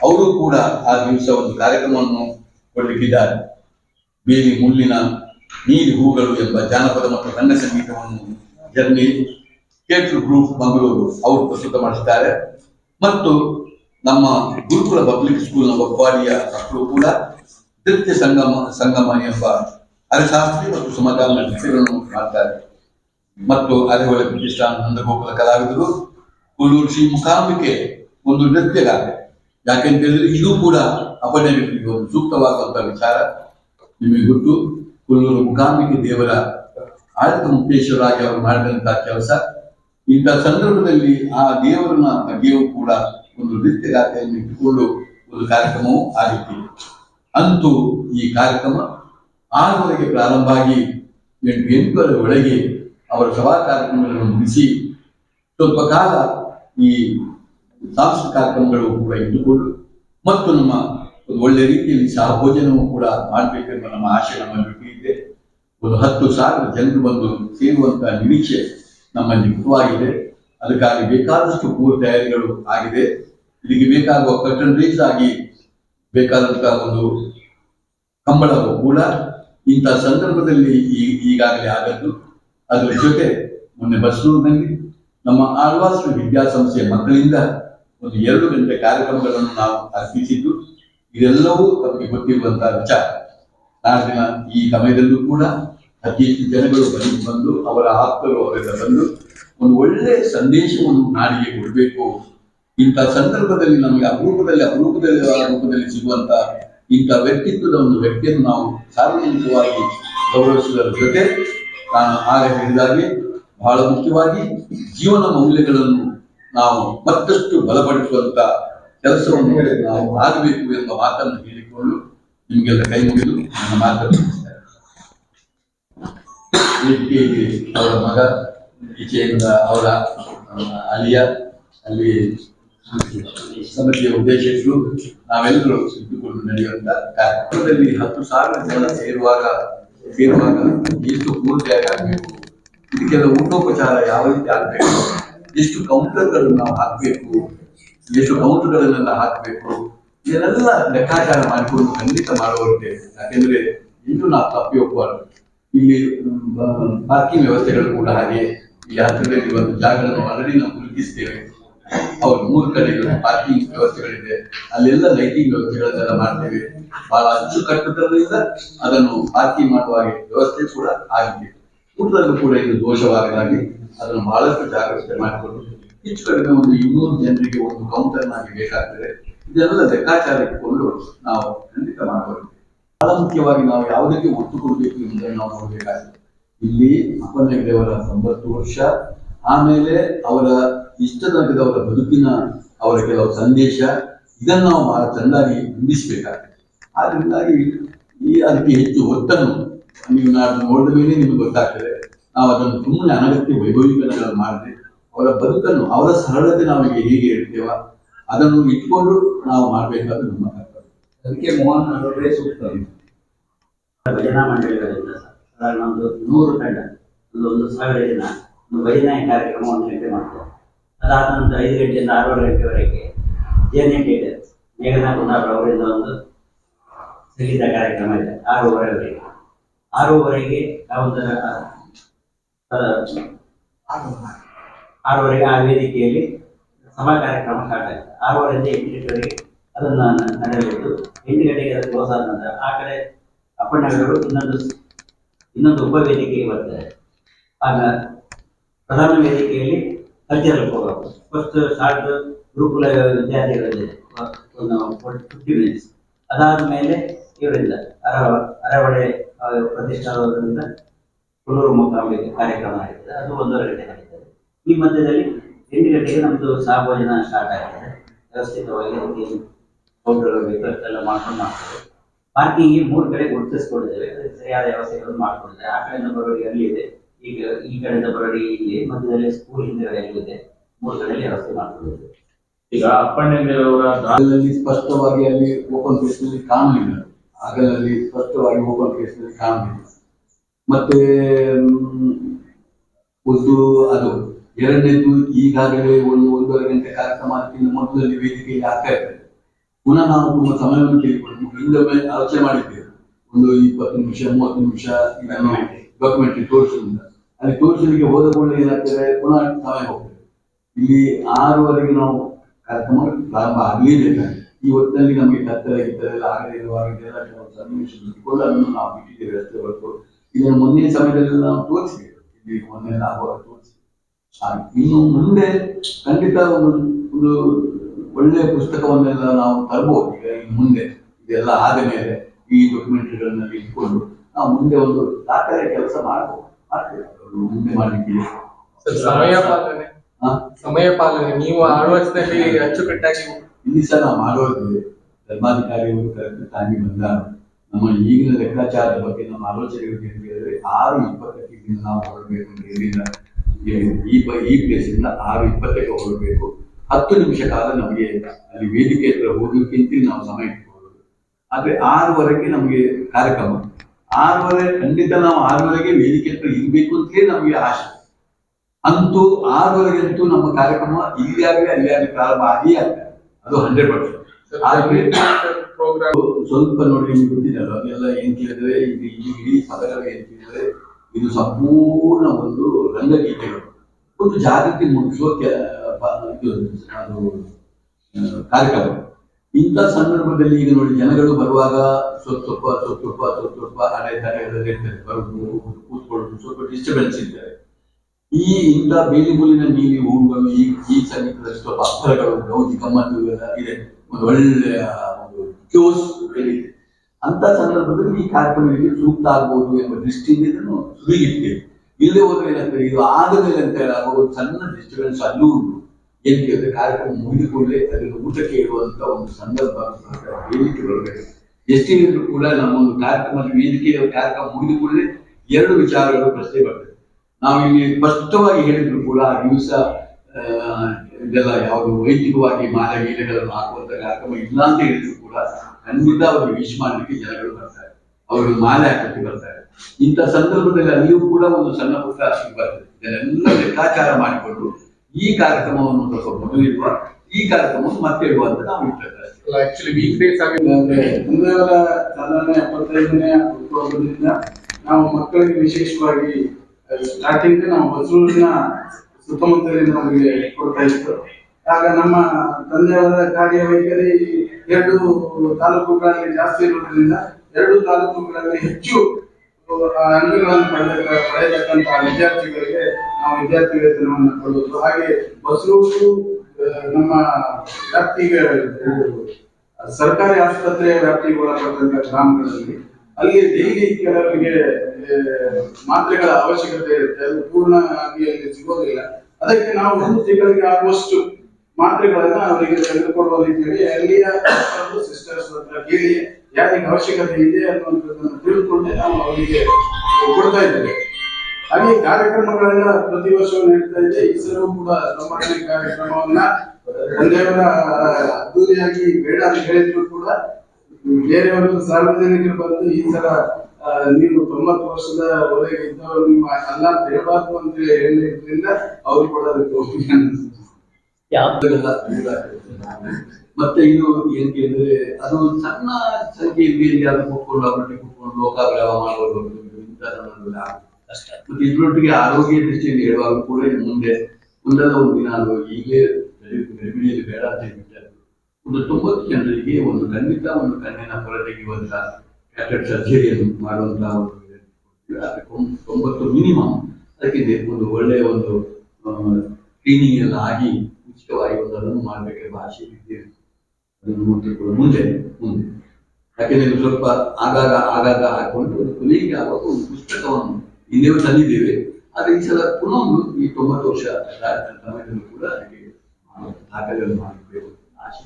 ಅವರು ಕೂಡ ಆ ದಿವಸ ಒಂದು ಕಾರ್ಯಕ್ರಮವನ್ನು ಕೊಡಲಿಕ್ಕಿದ್ದಾರೆ. ಬೇಲಿ ಮುಳ್ಳಿನ ನೀಲಿ ಹೂಗಳು ಎಂಬ ಜಾನಪದ ಮತ್ತು ಕನ್ನಡ ಸಂಗೀತವನ್ನು ಜರ್ನಿ ಥಿಯೇಟರ್ ಗ್ರೂಪ್ ಮಂಗಳೂರು ಅವರು ಪ್ರಸ್ತುತ ಮಾಡಿದ್ದಾರೆ ಮತ್ತು ನಮ್ಮ ಗುರುಕುಲ ಪಬ್ಲಿಕ್ ಸ್ಕೂಲ್ನ ಒಬ್ಬವಾಡಿಯ ಮಕ್ಕಳು ಕೂಡ ನೃತ್ಯ ಸಂಗಮ ಸಂಗಮ ಎಂಬ ಅರಶಾಸ್ತ್ರಿ ಮತ್ತು ಸುಮಗಾನ ನೃತ್ಯಗಳನ್ನು ಮಾಡ್ತಾರೆ. ಮತ್ತು ಅರೆಹೊಳೆ ಪ್ರತಿಷ್ಠಾನ ನಂದಗೋಕುಲ ಕಲಾವಿದರು ಕೊಲ್ಲೂರು ಶ್ರೀ ಮುಖಾಂಬಿಕೆ ಒಂದು ನೃತ್ಯಗಾರ ಯಾಕೆಂತ ಹೇಳಿದ್ರೆ ಇದು ಕೂಡ ಅಪನಗರಿಗೆ ಒಂದು ಸೂಕ್ತವಾದಂತಹ ವಿಚಾರ. ನಿಮಗೆ ಗೊತ್ತು ಕೊಲ್ಲೂರು ಮುಖಾಂಬಿಕೆ ದೇವರ ಆಡಳಿತ ಮುಕ್ತೇಶ್ವರಾಗಿ ಅವರು ಮಾಡಿದಂತಹ ಕೆಲಸ. ಇಂಥ ಸಂದರ್ಭದಲ್ಲಿ ಆ ದೇವರನ್ನ ಬಗ್ಗೆಯೂ ಕೂಡ ಒಂದು ನೃತ್ಯಗಾತೆಯನ್ನು ಇಟ್ಟುಕೊಂಡು ಒಂದು ಕಾರ್ಯಕ್ರಮವು ಆಗಿತ್ತು ಅಂತೂ ಈ ಕಾರ್ಯಕ್ರಮ ಆರುವರೆಗೆ ಪ್ರಾರಂಭ ಆಗಿ ಎಂಟು ಎಂಟುವರೆ ಒಳಗೆ ಅವರ ಸಭಾ ಕಾರ್ಯಕ್ರಮಗಳನ್ನು ಮುಗಿಸಿ ಸ್ವಲ್ಪ ಕಾಲ ಈ ಸಾಂಸ್ಕೃತಿಕ ಕಾರ್ಯಕ್ರಮಗಳು ಕೂಡ ಇಟ್ಟುಕೊಂಡು ಮತ್ತು ನಮ್ಮ ಒಂದು ಒಳ್ಳೆ ರೀತಿಯಲ್ಲಿ ಸಹಭೋಜನವೂ ಕೂಡ ಮಾಡಬೇಕೆಂಬ ನಮ್ಮ ಆಶೆ ನಮ್ಮಲ್ಲಿ ಇದೆ. ಒಂದು ಹತ್ತು ಸಾವಿರ ಜನರು ಬಂದು ಸೇರುವಂತಹ ನಿರೀಕ್ಷೆ ನಮ್ಮಲ್ಲಿ ಮುಖವಾಗಿದೆ ಅದಕ್ಕಾಗಿ ಬೇಕಾದಷ್ಟು ಪೂರ್ವ ತಯಾರಿಗಳು ಆಗಿದೆ. ಇದಕ್ಕೆ ಬೇಕಾಗುವ ಕಟ್ಟನ್ ರೈಸ್ ಆಗಿ ಬೇಕಾದಂತಹ ಒಂದು ಕಂಬಳವು ಕೂಡ ಇಂಥ ಸಂದರ್ಭದಲ್ಲಿ ಈಗಾಗಲೇ ಆಗದ್ದು ಅದರ ಜೊತೆ ಮೊನ್ನೆ ಬಸ್ನೂರಿನಲ್ಲಿ ನಮ್ಮ ಆಳ್ವಾಸ್ ವಿದ್ಯಾಸಂಸ್ಥೆಯ ಮಕ್ಕಳಿಂದ ಒಂದು ಎರಡು ಗಂಟೆ ಕಾರ್ಯಕ್ರಮಗಳನ್ನು ನಾವು ಅರ್ಪಿಸಿದ್ದು ಇದೆಲ್ಲವೂ ತಮಗೆ ಗೊತ್ತಿರುವಂತಹ ವಿಚಾರ. ನಾಡಿನ ಈ ಸಮಯದಲ್ಲೂ ಕೂಡ ಅತಿ ಹೆಚ್ಚು ಜನಗಳು ಬಂದು ಬಂದು ಅವರ ಆಪ್ತರು ಅವರೆಲ್ಲ ಬಂದು ಒಂದು ಒಳ್ಳೆ ಸಂದೇಶವನ್ನು ನಾಡಿಗೆ ಕೊಡಬೇಕು. ಇಂಥ ಸಂದರ್ಭದಲ್ಲಿ ನಮಗೆ ಅಪರೂಪದಲ್ಲಿ ಅಪರೂಪದಲ್ಲಿ ರೂಪದಲ್ಲಿ ಸಿಗುವಂತ ಇಂಥ ವ್ಯಕ್ತಿತ್ವದ ಒಂದು ವ್ಯಕ್ತಿಯನ್ನು ನಾವು ಸಾರ್ವಜನಿಕವಾಗಿ ಗೌರವಿಸುವುದರ ಜೊತೆ ನಾನು ಆಗ ಹೇಳಿದಾಗೆ, ಬಹಳ ಮುಖ್ಯವಾಗಿ ಜೀವನ ಮೌಲ್ಯಗಳನ್ನು ನಾವು ಮತ್ತಷ್ಟು ಬಲಪಡಿಸುವಂತ ಕೆಲಸವನ್ನು ನಾವು ಆಗಬೇಕು ಎಂಬ ಮಾತನ್ನು ಹೇಳಿಕೊಂಡು ನಿಮಗೆಲ್ಲ ಕೈ ಮುಗಿದು ನನ್ನ ಮಾತನ್ನು ಅವರ ಮಗ ಈಚೆಯಿಂದ ಅವರ ಅಲಿಯ ಅಲ್ಲಿ ಸಮಿತಿಯ ಉದ್ದೇಶಿಗಳು ನಾವೆಲ್ಲರೂ ಇಟ್ಟುಕೊಂಡು ನಡೆಯುವಂತ ಕಾರ್ಯಕ್ರಮದಲ್ಲಿ ಹತ್ತು ಸಾವಿರ ಜನ ಸೇರುವಾಗ ಸೇರುವಾಗ ಎಷ್ಟು ಪೂರ್ತಿಯಾಗಿ ಆಗಬೇಕು? ಇದಕ್ಕೆಲ್ಲ ಊಟೋಪಚಾರ ಯಾವ ರೀತಿ ಆಗ್ಬೇಕು? ಎಷ್ಟು ಕೌಂಟರ್ಗಳನ್ನು ನಾವು ಹಾಕಬೇಕು, ಎಷ್ಟು ಕೌಂಟರ್ಗಳನ್ನೆಲ್ಲ ಹಾಕಬೇಕು, ಇದನ್ನೆಲ್ಲ ಲೆಕ್ಕಾಚಾರ ಮಾಡಿಕೊಂಡು ಖಂಡಿತ ಮಾಡುವಂತೆ. ಯಾಕೆಂದ್ರೆ ಇನ್ನು ನಾವು ತಪ್ಪಿ ಇಲ್ಲಿ ಪಾರ್ಕಿಂಗ್ ವ್ಯವಸ್ಥೆಗಳು ಕೂಡ ಹಾಗೆ, ಈ ಹತ್ತಿರದಲ್ಲಿ ಒಂದು ಜಾಗಗಳನ್ನು ಆಲ್ರೆಡಿ ನಾವು ಗುರುತಿಸ್ತೇವೆ ಹೌದು, ಮೂರು ಕಡೆ ಪಾರ್ಕಿಂಗ್ ವ್ಯವಸ್ಥೆಗಳಿದೆ, ಅಲ್ಲೆಲ್ಲ ಲೈಟಿಂಗ್ ವ್ಯವಸ್ಥೆಗಳನ್ನೆಲ್ಲ ಮಾಡ್ತೇವೆ. ಬಹಳ ಅಚ್ಚುಕಟ್ಟುದರಿಂದ ಅದನ್ನು ಪಾರ್ಕಿಂಗ್ ಮಾಡುವ ಹಾಗೆ ವ್ಯವಸ್ಥೆ ಕೂಡ ಆಗಿದೆ. ಊಟದಲ್ಲೂ ಕೂಡ ಇದು ದೋಷವಾಗದಾಗಿ ಅದನ್ನು ಬಹಳಷ್ಟು ಜಾಗ್ರತೆ ಮಾಡಿಕೊಂಡು ಹೆಚ್ಚು ಕಡಿಮೆ ಒಂದು ಇನ್ನೂರು ಜನರಿಗೆ ಒಂದು ಕೌಂಟರ್ ನಾಗಿ ಬೇಕಾಗ್ತದೆ ಇದೆಲ್ಲ ಲೆಕ್ಕಾಚಾರ ಇಟ್ಟುಕೊಂಡು ನಾವು ಖಂಡಿತ ಮಾಡಬಹುದು ಬಹಳ ಮುಖ್ಯವಾಗಿ ನಾವು ಯಾವುದಕ್ಕೆ ಒತ್ತು ಕೊಡಬೇಕು ಎಂಬುದನ್ನು ನಾವು ನೋಡಬೇಕಾಗಿದೆ. ಇಲ್ಲಿ ಅಪ್ಪನ ತೊಂಬತ್ತು ವರ್ಷ, ಆಮೇಲೆ ಅವರ ಇಷ್ಟದವರ ಬದುಕಿನ ಅವರ ಕೆಲವು ಸಂದೇಶ, ಇದನ್ನು ನಾವು ಬಹಳ ಚೆನ್ನಾಗಿ ಬಿಂಬಿಸಬೇಕಾಗ್ತದೆ ಆದ್ರಿಂದಾಗಿ ಈ ಅದಕ್ಕೆ ಹೆಚ್ಚು ಒತ್ತನ್ನು ನೀವು ನಾನು ನೋಡಿದ ಮೇಲೆ ನಿಮ್ಗೆ ಗೊತ್ತಾಗ್ತದೆ. ನಾವು ಅದನ್ನು ತುಂಬಾ ಅನಗತ್ಯ ವೈಭವೀಕರಣಗಳನ್ನು ಮಾಡದೆ ಅವರ ಬದುಕನ್ನು ಅವರ ಸರಳತೆ ನಾವಿಗೆ ಹೇಗೆ ಇರ್ತೇವ ಅದನ್ನು ಇಟ್ಕೊಂಡು ನಾವು ಮಾಡಬೇಕಾದ ನಮ್ಮ ಕರ್ತವ್ಯ. ಅದಕ್ಕೆ ಮೋಹನ್ ಅವರೇ ಸೂಕ್ತ. ಭಜನಾ ಮಂಡಳಿಗಳಿಂದ ಸಾಧಾರಣ ಒಂದು ನೂರು ತಂಡ ಒಂದು ಒಂದು ಸಾವಿರ ಜನ ಒಂದು ಭಜನಾ ಕಾರ್ಯಕ್ರಮವನ್ನು ಒಂದು ಗಂಟೆ ಮಾಡ್ತಾರೆ ಅದಾದ ನಂತರ ಐದು ಗಂಟೆಯಿಂದ ಆರೂವರೆ ಗಂಟೆವರೆಗೆ ಜೇನೆ ಥಿಯೇಟರ್ ಮೇಘನಾ ಕುಂದಾಪುರ ಅವರಿಂದ ಒಂದು ಸಂಗೀತ ಕಾರ್ಯಕ್ರಮ ಇದೆ ಆರೂವರೆವರೆಗೆ. ಆರೂವರೆಗೆ ಆ, ಆರೂವರೆಗೆ ಆ ವೇದಿಕೆಯಲ್ಲಿ ಸಭಾ ಕಾರ್ಯಕ್ರಮ ಸ್ಟಾರ್ಟ್ ಆಗುತ್ತೆ ಆರೂವರೆಯಿಂದ ಎಂಟು ಗಂಟೆವರೆಗೆ ಅದನ್ನು ನಡೆಯಲಿದ್ದು, ಎಂಟು ಗಂಟೆಗೆ ಅದು ಕ್ಲೋಸ್ ಆದ ನಂತರ ಆ ಕಡೆ ಅಪ್ಪಣ್ಣಗಳು ಇನ್ನೊಂದು ಇನ್ನೊಂದು ಉಪ ವೇದಿಕೆಗೆ ಬರ್ತಾರೆ. ಆಗ ಪ್ರಧಾನ ವೇದಿಕೆಯಲ್ಲಿ cultural program first start Gurukula ವಿದ್ಯಾರ್ಥಿಗಳಿದೆ. Fifty minutes ಅದಾದ ಮೇಲೆ ಇವರಿಂದ ಅರ ಅರವಡೆ ಪ್ರತಿಷ್ಠಾನದಿಂದ ಕುಲ್ಲೂರು ಮುಖಾಂಬಿಕೆ ಕಾರ್ಯಕ್ರಮ ನಡೀತದೆ ಅದು ಒಂದೂವರೆ ಗಂಟೆ ನಡೀತದೆ ಈ ಮಧ್ಯದಲ್ಲಿ ಎಂಟು ಗಂಟೆಗೆ ನಮ್ಮದು ಸಹಭೋಜನ ಸ್ಟಾರ್ಟ್ ಆಗ್ತದೆ. ವ್ಯವಸ್ಥಿತವಾಗಿ ಅದಕ್ಕೆ ಕೌಂಟರ್ಗಳು ಬೇಕು ಅಷ್ಟೆಲ್ಲ ಮಾಡ್ಕೊಂಡು ಮಾಡ್ತೇವೆ. ಪಾರ್ಕಿಂಗ್ಗೆ ಮೂರು ಕಡೆ ಗುರುತಿಸ್ಕೊಂಡಿದ್ದೇವೆ. ಅದಕ್ಕೆ ಸರಿಯಾದ ವ್ಯವಸ್ಥೆಗಳನ್ನು ಮಾಡ್ಕೊಂಡಿದ್ದೇವೆ ಆ ಕಡೆಯಿಂದ ಬರೋರಿಗೆ ಅಲ್ಲಿ ಇದೆ ಈಗ ಈ ಕಡೆಯಿಂದ ಬರೋರಿಗೆ ಇಲ್ಲಿ ಮಧ್ಯದಲ್ಲಿ ಸ್ಕೂಲ್ ಹಿಂದೆ ಇದೆ ಮೂರು ಕಡೆಯಲ್ಲಿ ವ್ಯವಸ್ಥೆ ಮಾಡ್ಕೊಂಡಿದ್ದೇವೆ. ಈಗ ಅಪ್ಪಣ್ಣದೇವರ ಹಗಲಲ್ಲಿ ಸ್ಪಷ್ಟವಾಗಿ ಅಲ್ಲಿ ಓಪನ್ ಪ್ಲೇಸ್ನಲ್ಲಿ ಕಾಣಲಿಲ್ಲ. ಆಗಲಲ್ಲಿ ಸ್ಪಷ್ಟವಾಗಿ ಓಪನ್ ಪ್ಲೇಸ್ನಲ್ಲಿ ಕಾಣಲಿಲ್ಲ. ಮತ್ತೆ ಒಂದು ಅದು ಎರಡನೇದು ಈಗಾಗಲೇ ಒಂದು ಒಂದೂವರೆ ಗಂಟೆ ಕಾರ್ಯಕ್ರಮ ಅದಕ್ಕಿಂತ ಮೊದಲಲ್ಲಿ ವೇದಿಕೆಯಲ್ಲಿ ಆಗ್ತಾ ಇರ್ತದೆ ಪುನಃ ನಾವು ತುಂಬ ಸಮಯವನ್ನು ಕೇಳಿಕೊಂಡು ಹಿಂದೊಮ್ಮೆ ಆಲೋಚನೆ ಮಾಡಿದ್ದೇವೆ. ಒಂದು ಇಪ್ಪತ್ತು ನಿಮಿಷ, ಮೂವತ್ತು ನಿಮಿಷ ಇದನ್ನು ಡಾಕ್ಯುಮೆಂಟ್ರಿ ತೋರಿಸುವುದಿಲ್ಲ ಅಲ್ಲಿ ತೋರಿಸಲಿಕ್ಕೆ ಹೋದ ಕೂಡಲೇ ಏನಾಗ್ತದೆ? ಪುನಃ ಸಮಯ ಹೋಗ್ತದೆ. ಇಲ್ಲಿ ಆರೂವರೆಗೆ ನಾವು ಕಾರ್ಯಕ್ರಮ ಪ್ರಾರಂಭ ಆಗಲೇಬೇಕಾಗಿದೆ ಈ ಹೊತ್ತಿನಲ್ಲಿ ನಮಗೆ ಕತ್ತಲೆ ಗಿತ್ತಲೆಲ್ಲ ಆಗದೇ ಇರುವಾಗ ಸನ್ನಿವೇಶ ಇಟ್ಕೊಂಡು ಅದನ್ನು ನಾವು ಬಿಟ್ಟಿದ್ದೇವೆ ರಸ್ತೆ ಹೊರತು. ಇದನ್ನು ಮುಂದಿನ ಸಮಯದಲ್ಲಿ ನಾವು ತೋರಿಸಿದ್ದೇವೆ ಇಲ್ಲಿ ಮೊನ್ನೆ ಆಗುವಾಗ ತೋರಿಸಿ. ಇನ್ನು ಮುಂದೆ ಖಂಡಿತ ಒಂದು ಒಂದು ಒಳ್ಳೆಯ ಪುಸ್ತಕವನ್ನೆಲ್ಲ ನಾವು ತರಬಹುದು ಈಗ ಇನ್ನು ಮುಂದೆ ಇದೆಲ್ಲ ಆದ ಮೇಲೆ ಈ ಡಾಕ್ಯುಮೆಂಟ್ರಿಗಳನ್ನೆಲ್ಲ ಇಟ್ಕೊಂಡು ನಾವು ಮುಂದೆ ಒಂದು ದಾಖಲೆ ಕೆಲಸ ಮಾಡಬಹುದು ಮಾಡ್ತೇವೆ ಮುಂದೆ ಮಾಡಲಿಕ್ಕೆ ಸಮಯ ಪಾಲನೆ? ಸಮಯ ಪಾಲನೆ. ನೀವು ಆರು ವರ್ಷದಲ್ಲಿ ಅಚ್ಚುಕಟ್ಟಾಗಿ ಇಲ್ಲಿ ಸಹ ನಾವು ಮಾಡೋದು ಧರ್ಮಾಧಿಕಾರಿಯವರು ಕರೆಕ್ಟ್ ಆಗಿ ಬಂದಾಗ ನಮ್ಮ ಈಗಿನ ಲೆಕ್ಕಾಚಾರದ ಬಗ್ಗೆ ನಮ್ಮ ಆಲೋಚನೆಗಳಿಗೆ ಅಂತ ಹೇಳಿದ್ರೆ ಆರು ಇಪ್ಪತ್ತಕ್ಕೆ ನಾವು ಹೊರಡಬೇಕು ಅಂತ ಈ ಈ ಪ್ಲೇಸಿಂದ ಆರು ಇಪ್ಪತ್ತಕ್ಕೆ ಹೊರಡಬೇಕು. ಹತ್ತು ನಿಮಿಷ ಕಾಲ ನಮಗೆ ಅಲ್ಲಿ ವೇದಿಕೆ ಹತ್ರ ಹೋಗೋಕ್ಕಿಂತ ನಾವು ಸಮಯ ಇಟ್ಕೊಳ್ಳೋದು. ಆದ್ರೆ ಆರೂವರೆಗೆ ನಮಗೆ ಕಾರ್ಯಕ್ರಮ. ಆರೂವರೆ ಖಂಡಿತ ನಾವು ಆರೂವರೆಗೆ ವೇದಿಕೆ ಹತ್ರ ಇರಬೇಕು ಅಂತಲೇ ನಮಗೆ ಆಶೆ. ಅಂತೂ ಆರೂವರೆಗೆ ಅಂತೂ ನಮ್ಮ ಕಾರ್ಯಕ್ರಮ ಇಲ್ಲಿ ಆಗಲಿ ಅಲ್ಲಿ ಆಗಲಿ ಪ್ರಾರಂಭ ಆಗಿಯೇ ಆಗ್ತದೆ. ಅದು ಹಂಡ್ರೆಡ್ ಪರ್ಸೆಂಟ್ ಆದ್ರೆ ಪ್ರೋಗ್ರಾಮ್. ಸ್ವಲ್ಪ ನೋಡಿ ನಿಮ್ಗೆ ಗೊತ್ತಿದೆಯಲ್ಲ ಅದೆಲ್ಲ ಏನ್ ಕೇಳಿದ್ರೆ ಇದು ಇಡೀ ಪದಗಳು ಏನ್ ಕೇಳಿದ್ರೆ, ಇದು ಸಂಪೂರ್ಣ ಒಂದು ರಂಗಗೀತೆಗಳು. ಒಂದು ಜಾಗೃತಿ ಮೂಡಿಸುವ ಕೆ- ಪ- ಇದು ಅದು ಕಾರ್ಯಕ್ರಮ. ಇಂಥ ಸಂದರ್ಭದಲ್ಲಿ ಈಗ ನೋಡಿ, ಜನಗಳು ಬರುವಾಗ ಸ್ವಲ್ಪ ಸ್ವಲ್ಪ ಸ್ವಲ್ಪ ಸ್ವಲ್ಪ ಸ್ವಲ್ಪ ಸ್ವಲ್ಪ ಕೂತ್ಕೊಳ್ಳುವುದು ಸ್ವಲ್ಪ ಡಿಸ್ಟರ್ಬೆನ್ಸ್ ಇದ್ದಾರೆ ಈ ಇಂಥ ಬೇಲಿ ಮೂಲಿನ ನೀಲಿ ಹೂಗಳು ಈ ಈ ಸಂಗೀತದಲ್ಲಿ ಸ್ವಲ್ಪ ಅಕ್ಷರಗಳು ಗೌಜಿ ಗಮ್ಮತ್ತು ಇದೆ. ಒಂದು ಒಳ್ಳೆಯ ಒಂದು ಕ್ಲೋಸ್ ಹೇಳಿದೆ ಅಂತ ಸಂದರ್ಭದಲ್ಲಿ ಈ ಕಾರ್ಯಕ್ರಮಗಳಿಗೆ ಸೂಕ್ತ ಆಗ್ಬೋದು ಎಂಬ ದೃಷ್ಟಿಯಿಂದ ಇದನ್ನು ಸುರಿಗಿಟ್ಟಿದ್ದೇವೆ ಇಲ್ಲೇ ಹೋದ್ರೆ ಏನಂತಾರೆ, ಇದು ಆದ ಮೇಲೆ ಅಂತ ಹೇಳುವ ಸಣ್ಣ ಡಿಸ್ಟರ್ಬೆನ್ಸ್ ಅಲ್ಲೂ ಉಂಟು. ಏನ್ ಕೇಳಿದ್ರೆ ಕಾರ್ಯಕ್ರಮ ಮುಗಿದ ಅದನ್ನು ಊಟಕ್ಕೆ ಇಡುವಂತ ಒಂದು ಸಂದರ್ಭ ವೇದಿಕೆ ಬರಬೇಕು ಎಷ್ಟೇ ಇದ್ರೂ ಕೂಡ ನಮ್ಮ ಒಂದು ಕಾರ್ಯಕ್ರಮ ವೇದಿಕೆಯ ಕಾರ್ಯಕ್ರಮ ಮುಗಿದ ಎರಡು ವಿಚಾರಗಳು ಪ್ರಶ್ನೆ ಬರ್ತದೆ. ನಾವು ಇಲ್ಲಿ ಸ್ಪಷ್ಟವಾಗಿ ಹೇಳಿದ್ರು ಕೂಡ ಆ ದಿವಸ ಇದೆಲ್ಲ ಯಾವುದು ವೈದಿಕವಾಗಿ ಮಾಲೆ ಗೀಲೆಗಳನ್ನು ಹಾಕುವಂತ ಕಾರ್ಯಕ್ರಮ ಇಲ್ಲ ಅಂತ ಹೇಳಿದ್ರು ಕೂಡ ಖಂಡಿತ ಅವರು ವಿಶ್ ಮಾಡಲಿಕ್ಕೆ ಜನಗಳು ಬರ್ತಾರೆ. ಅವರು ಮಾಲೆ ಹಾಕಲಿಕ್ಕೆ ಬರ್ತಾರೆ. ಇಂಥ ಸಂದರ್ಭದಲ್ಲಿ ನೀವು ಕೂಡ ಒಂದು ಸಣ್ಣ ಪುಟ್ಟ ಆಶೀರ್ವಾದ ಬರ್ತದೆ. ಇದನ್ನೆಲ್ಲ ಲೆಕ್ಕಾಚಾರ ಮಾಡಿಕೊಂಡು ಈ ಕಾರ್ಯಕ್ರಮವನ್ನು ಸ್ವಲ್ಪ ಮೊದಲಿಡುವ ಈ ಕಾರ್ಯಕ್ರಮವನ್ನು ಮತ್ತೆ ಇಡುವ ಅಂತ ನಾವು ಇಟ್ಟಿರ್ತಾರೆ ಆಕ್ಚುಲಿ ವೀಕ್ ಡೇಸ್ ಆಗಿ ಅಂದ್ರೆ ತಂದೆಯವರ ಸಾಧಾರಣ ಎಪ್ಪತ್ತೈದನೇ ನಾವು ಮಕ್ಕಳಿಗೆ ವಿಶೇಷವಾಗಿ ಸ್ಟಾರ್ಟಿಂಗ್ ನಾವು ಹೊಸೂರಿನ ಸುತ್ತಮುತ್ತಲಿನ ನಮಗೆ ಕೊಡ್ತಾ ಇತ್ತು. ಆಗ ನಮ್ಮ ತಂದೆಯವರ ಕಾರ್ಯವೈಖರಿ ಎರಡು ತಾಲೂಕುಗಳಲ್ಲಿ ಜಾಸ್ತಿ ಇರುವುದರಿಂದ ಎರಡು ತಾಲೂಕುಗಳಲ್ಲಿ ಹೆಚ್ಚು ಅಂಗಗಳನ್ನು ಪಡೆದ ಪಡೆಯತಕ್ಕಂತಹ ವಿದ್ಯಾರ್ಥಿಗಳಿಗೆ ನಾವು ವಿದ್ಯಾರ್ಥಿ ವೇತನವನ್ನು ಕೊಡುವುದು. ಹಾಗೆ ಹೊಸೂರು ಆ, ನಮ್ಮ ವ್ಯಾಪ್ತಿಗೆ ಸರ್ಕಾರಿ ಆಸ್ಪತ್ರೆಯ ವ್ಯಾಪ್ತಿಗೆ ಒಳಪಟ್ಟಂತ ಗ್ರಾಮಗಳಲ್ಲಿ ಅಲ್ಲಿ ಡೈಲಿ ಕೆಲವರಿಗೆ ಮಾತ್ರೆಗಳ ಅವಶ್ಯಕತೆ ಇರುತ್ತೆ. ಅದು ಪೂರ್ಣ ಆಗಿ ಅಲ್ಲಿ ಸಿಗೋದಿಲ್ಲ. ಅದಕ್ಕೆ ನಾವು ಒಂದು ತಿಂಗಳಿಗೆ ಆಗುವಷ್ಟು ಮಾತ್ರೆಗಳನ್ನ ಅವರಿಗೆ ತೆಗೆದುಕೊಡುವ ರೀತಿಯಲ್ಲಿ ಅಲ್ಲಿಯ ಸಿಸ್ಟರ್ಸ್ ಹತ್ರ ಕೇಳಿ, ಯಾರಿಗೆ ಅವಶ್ಯಕತೆ ಇದೆ ಅನ್ನುವಂಥದ್ದನ್ನು ತಿಳಿದುಕೊಂಡೇ ನಾವು ಅವರಿಗೆ ಕೊಡ್ತಾ ಇದ್ದೇವೆ. ಹಾಗೆ ಕಾರ್ಯಕ್ರಮಗಳೆಲ್ಲ ಪ್ರತಿ ವರ್ಷ ನಡೀತಾ ಇದೆ. ಈ ಸಲವೂ ಕೂಡ ಸಂವರ್ಧನೆ ಕಾರ್ಯಕ್ರಮವನ್ನ ಒಂದೇವರ ಅದ್ದೂರಿಯಾಗಿ ಬೇಡ ಅಂತ ಹೇಳಿದ್ರು ಕೂಡ ಬೇರೆಯವರು ಸಾರ್ವಜನಿಕರು ಬಂದು ಈ ತರ ನೀವು ತೊಂಬತ್ತು ವರ್ಷದ ಒಳಗೆ ಇದ್ದವರು ನಿಮ್ಮ ಅಲ್ಲ ತಿಳಬಾರ್ದು ಅಂತ ಹೇಳಿದ್ರಿಂದ ಅವ್ರು ಕೂಡ. ಮತ್ತೆ ಇದು ಏನ್ ಅಂದ್ರೆ ಅದು ಸಣ್ಣ ಸಂಖ್ಯೆಯಲ್ಲಿ ಎಲ್ಲಿಯಾದ್ರೂ ಕೂತ್ಕೊಂಡು ಅವರೊಟ್ಟಿಗೆ ಕೂತ್ಕೊಂಡು ಲೋಕಾಗ್ರಹ ಮಾಡುವುದು ಇಂಥ. ಮತ್ತೆ ಇದ್ರೊಟ್ಟಿಗೆ ಆರೋಗ್ಯ ದೃಷ್ಟಿಯಲ್ಲಿ ಹೇಳುವಾಗ ಕೂಡ ಮುಂದೆ ಮುಂದೆ ಒಂದಲ್ಲ ಒಂದು ದಿನ ಅದು ಈಗಲೇ ಗರ್ಭಿಣಿಯಲ್ಲಿ ಬೇಡ ಅಂತ ಹೇಳ್ಬಿಟ್ಟಾರೆ ಒಂದು ತೊಂಬತ್ತು ಜನರಿಗೆ ಒಂದು ಖಂಡಿತ ಒಂದು ಕಣ್ಣಿನ ಹೊರತೆಗೆಯುವಂತಹ ಕ್ಯಾಟೆಟ್ ಸರ್ಜರಿಯನ್ನು ಮಾಡುವಂತಹ ಒಂದು ತೊಂಬತ್ತು ಮಿನಿಮಮ್ ಅದಕ್ಕೆ ಒಂದು ಒಳ್ಳೆಯ ಒಂದು ಕ್ಲೀನಿಂಗ್ ಎಲ್ಲ ಆಗಿ ಉಚಿತವಾಗಿ ಒಂದು ಅದನ್ನು ಮಾಡಬೇಕೆಂಬ ಆಶೆ ಇದೆ. ಅದನ್ನು ಕೂಡ ಮುಂದೆ ಮುಂದೆ. ಯಾಕೆಂದ್ರೆ ಸ್ವಲ್ಪ ಆಗಾಗ ಆಗಾಗ ಹಾಕೊಂಡು ಒಂದು ಕೊನೆಗೆ ಆವಾಗ ಒಂದು ಪುಸ್ತಕವನ್ನು ಹಿಂದೆ ತಂದಿದ್ದೇವೆ. ಆದ್ರೆ ಈ ಸಲ ಪುನಃ ಒಂದು ಈ ತೊಂಬತ್ತು ವರ್ಷ ಸಮಯದಲ್ಲೂ ಕೂಡ ಅದಕ್ಕೆ ದಾಖಲೆಯನ್ನು ಮಾಡಬೇಕು ಆಶೆ.